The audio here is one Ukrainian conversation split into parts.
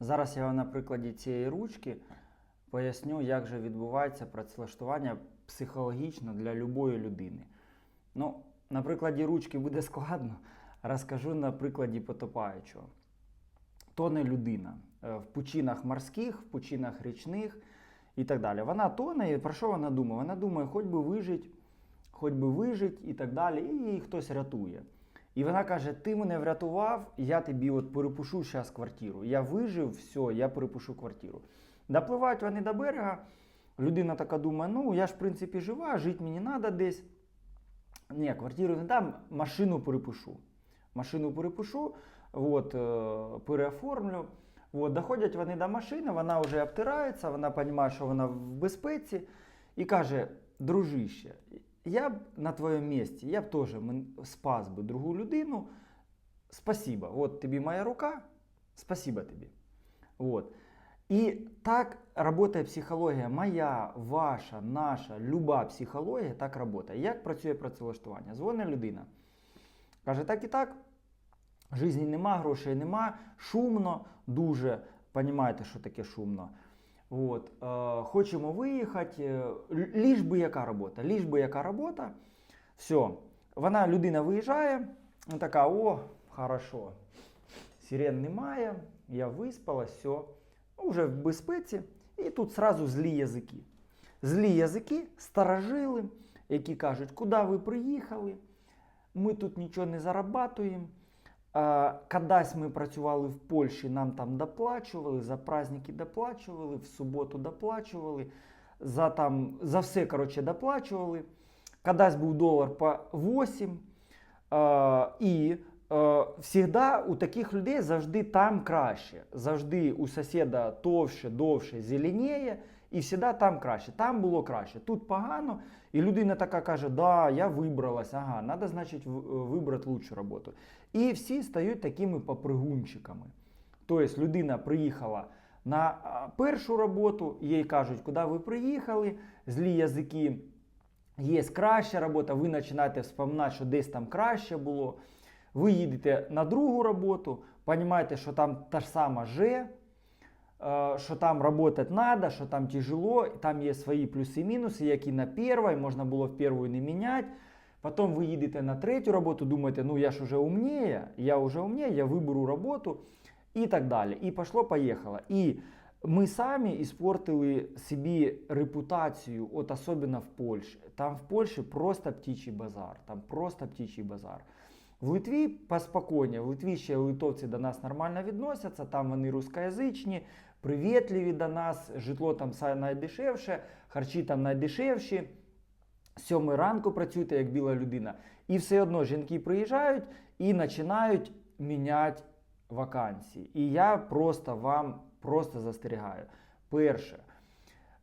Зараз я на прикладі цієї ручки поясню, як же відбувається працевлаштування психологічно для любої людини. Ну, на прикладі ручки буде складно, розкажу на прикладі потопаючого. Тоне людина е, в пучинах морських, в пучинах річних і так далі. Вона тоне, і про що вона думає? Вона думає, хоч би вижить, хоч би вижить і так далі, і її хтось рятує. І вона каже: Ти мене врятував, я тобі от перепишу зараз квартиру. Я вижив, все, я перепишу квартиру. Допливають вони до берега. Людина така думає: ну я ж в принципі жива, жити мені треба десь. Ні, квартиру не дам, машину перепишу. Машину перепишу, от, е, переоформлю. От, доходять вони до машини, вона вже обтирається, вона розуміє, що вона в безпеці, і каже: дружище, я б на твоєму місці, я б теж спас би другу людину. Спасибо. От тобі моя рука, спасибо тобі. От. І так працює психологія моя, ваша, наша, люба психологія так працює. Як працює працевлаштування? Дзвонить людина. Каже, так і так. Житті нема, грошей нема, шумно, дуже. Понімаєте, що таке шумно. От, е, хочемо виїхати. е, Ліж би яка робота, ліж би яка робота. Все. Вона людина виїжджає, така, о, хорошо. Сирен немає, я виспалась, все. Ну, вже в безпеці. І тут сразу злі язики. Злі язики, старожили, які кажуть, куди ви приїхали, ми тут нічого не зарабатуємо. Кадась ми працювали в Польщі, нам там доплачували, за праздники доплачували, в суботу доплачували, за, там, за все коротше, доплачували. Кадась був долар по 8. А, і всегда у таких людей завжди там краще. Завжди у сусіда товще, довше, зеленіє, і завжди там краще. Там було краще. Тут погано, і людина така каже: Да, я вибралась, ага, треба, значить, вибрати лучшу роботу. І всі стають такими попригунчиками. Тобто людина приїхала на першу роботу, їй кажуть, куди ви приїхали, злі язики. Є краща робота, ви починаєте вспоминати, що десь там краще було. Ви їдете на другу роботу, розумієте, що там та ж сама же, е, що там працювати треба, що там тяжело, там є свої плюси і мінуси, які на першій, можна було в першу не міняти. Потім ви їдете на третю роботу, думаєте, ну я ж уже умніє, я вже умніє, я виберу роботу і так далі. І пішло, поїхало. І ми самі іспортили собі репутацію, от особливо в Польщі. Там в Польщі просто птичий базар. Там просто птичий базар. В Литві поспокійніше, в Литві ще литовці до нас нормально відносяться, там вони рускоязичні, привітливі до нас, житло там найдешевше, харчі там найдешевші. Сьомої ранку працюєте як біла людина. І все одно жінки приїжджають і починають міняти вакансії. І я просто вам просто застерігаю. Перше,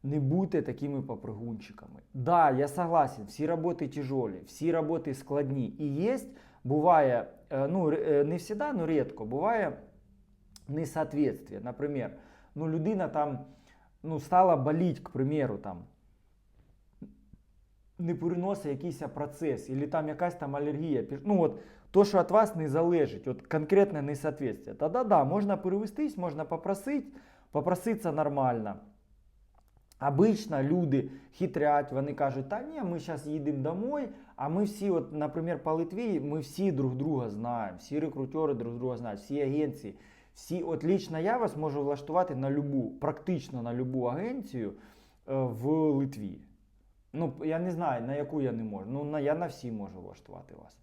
не будьте такими попригунчиками. Да, я согласен, всі роботи тяжелі, всі роботи складні. І є, буває, е, ну, е, не завжди, але рідко, буває несоответствие. Наприклад, ну, людина там ну, стала боліть, к примеру, там, не переносить якийсь процес, або там якась там алергія. Ну от то, що від вас не залежить, от конкретне несоответствие. Та да, можна перевестись, можна попросити, попроситися нормально. Обично люди хитрять, вони кажуть, та ні, ми зараз їдемо домой, а ми всі, от, наприклад, по Литві, ми всі друг друга знаємо, всі рекрутери друг друга знають, всі агенції. Всі, от лично я вас можу влаштувати на любу, практично на любу агенцію е, в Литві. Ну, я не знаю, на яку я не можу. Ну, на, я на всі можу влаштувати вас.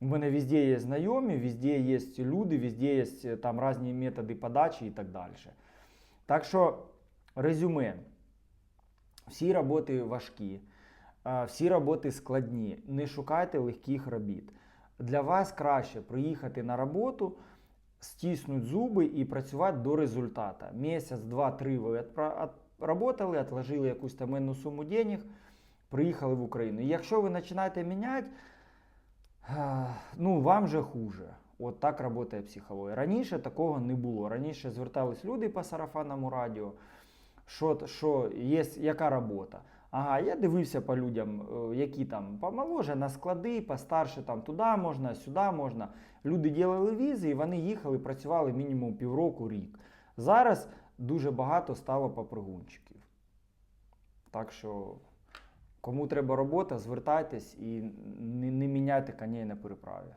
У мене везде є знайомі, везде є люди, везде є е, там різні методи подачі і так далі. Так що, резюме. Всі роботи важкі, всі роботи складні. Не шукайте легких робіт. Для вас краще приїхати на роботу, стиснути зуби і працювати до результату. Місяць, два, три ви відработали, відложили якусь там енну суму денег, приїхали в Україну. І якщо ви починаєте міняти, ну вам же хуже. От так працює психологія. Раніше такого не було. Раніше звертались люди по сарафанному радіо, що, що є яка робота. Ага, я дивився по людям, е, які там помоложе на склади, постарше там туди можна, сюди можна. Люди ділили візи і вони їхали, працювали мінімум півроку, рік. Зараз дуже багато стало попригунчиків. Так що, кому треба робота, звертайтесь і не, не міняйте коней на переправі.